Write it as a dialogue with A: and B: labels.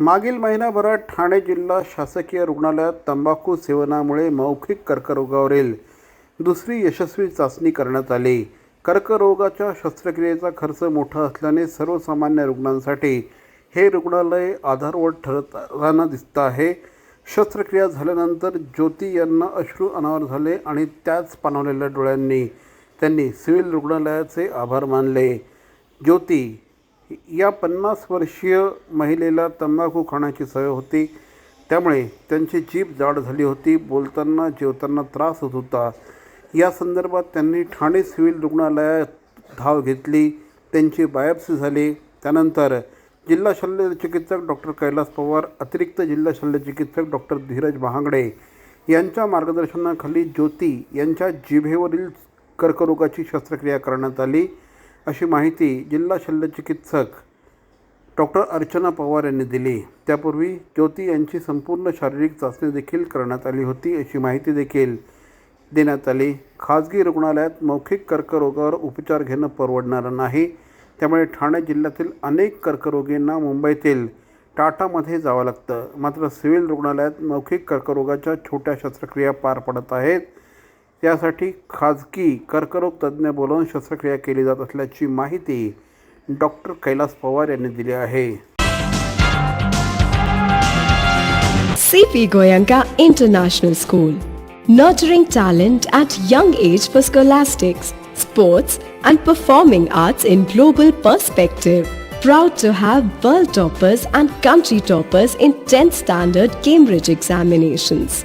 A: मागील महिनाभरात ठाणे जिल्हा शासकीय रुग्णालयात तंबाखू सेवनामुळे मौखिक कर्करोगावरील दुसरी यशस्वी चाचणी करण्यात आली. कर्करोगाच्या शस्त्रक्रियेचा खर्च मोठा असल्याने सर्वसामान्य रुग्णांसाठी हे रुग्णालय आधारवर ठरताना दिसतं आहे. शस्त्रक्रिया झाल्यानंतर ज्योती यांना अश्रू अनावर झाले आणि त्याच पाणवलेल्या डोळ्यांनी त्यांनी सिव्हिल रुग्णालयाचे आभार मानले. ज्योती या पन्नास वर्षीय महिलेला तंबाखू खाण्याची सवय होती. त्यामुळे त्यांची जीभ जाड झाली होती. बोलताना जेवताना त्रास होत होता. या संदर्भात त्यांनी ठाणे सिव्हिल रुग्णालयात धाव घेतली. त्यांची बायोप्सी झाली. त्यानंतर जिल्हा शल्य चिकित्सक डॉक्टर कैलास पवार अतिरिक्त जिल्हा शल्य चिकित्सक डॉक्टर धीरज महागडे यांच्या मार्गदर्शनाखाली ज्योती यांच्या जिभेवरील कर्करोगाची शस्त्रक्रिया करण्यात आली. अशी माहिती जिल्हा शल्य चिकित्सक डॉक्टर अर्चना पवार यांनी दिली. त्यापूर्वी ज्योती यांची संपूर्ण शारीरिक चाचणी देखील करण्यात आली होती अशी माहिती देखील देण्यात आली. खाजगी रुग्णालयात मौखिक कर्करोगावर उपचार घेणं परवडणारं नाही. त्यामुळे ठाणे जिल्ह्यातील अनेक कर्करोगींना मुंबईतील टाटामध्ये जावं लागतं. मात्र सिव्हिल रुग्णालयात मौखिक कर्करोगाच्या छोट्या शस्त्रक्रिया पार पडत आहेत. त्यासाठी खाजगी कर्करोग तज्ज्ञ बोलवून शस्त्रक्रिया केली जात असल्याची माहिती डॉक्टर कैलास पवार यांनी दिली आहे.
B: CP Goenka international school nurturing talent at young age for scholastics sports and performing arts in global perspective proud to have world toppers and country toppers in tenth standard Cambridge examinations